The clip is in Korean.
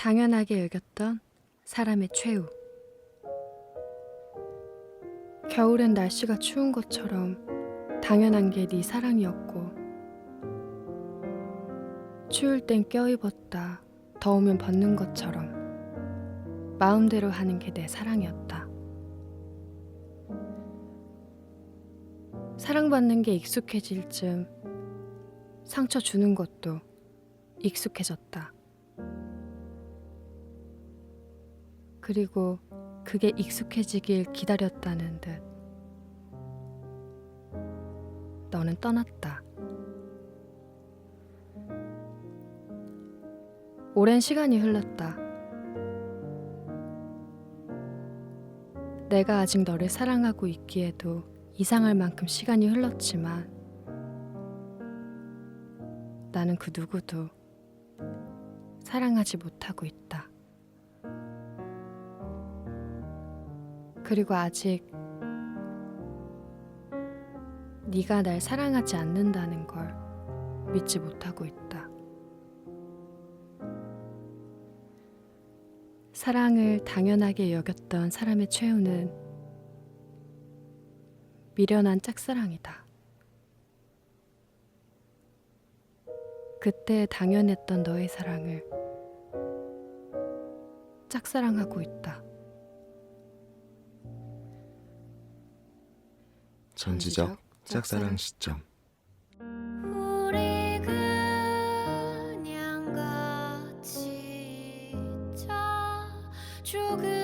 당연하게 여겼던 사람의 최후. 겨울엔 날씨가 추운 것처럼 당연한 게 네 사랑이었고 추울 땐 껴입었다 더우면 벗는 것처럼 마음대로 하는 게 내 사랑이었다. 사랑받는 게 익숙해질 즈음 상처 주는 것도 익숙해졌다. 그리고 그게 익숙해지길 기다렸다는 듯 너는 떠났다. 오랜 시간이 흘렀다. 내가 아직 너를 사랑하고 있기에도 이상할 만큼 시간이 흘렀지만 나는 그 누구도 사랑하지 못하고 있다. 그리고 아직 네가 날 사랑하지 않는다는 걸 믿지 못하고 있다. 사랑을 당연하게 여겼던 사람의 최후는 미련한 짝사랑이다. 그때 당연했던 너의 사랑을 짝사랑하고 있다. 전지적 짝사랑 시점. 우리 그냥 같이 조금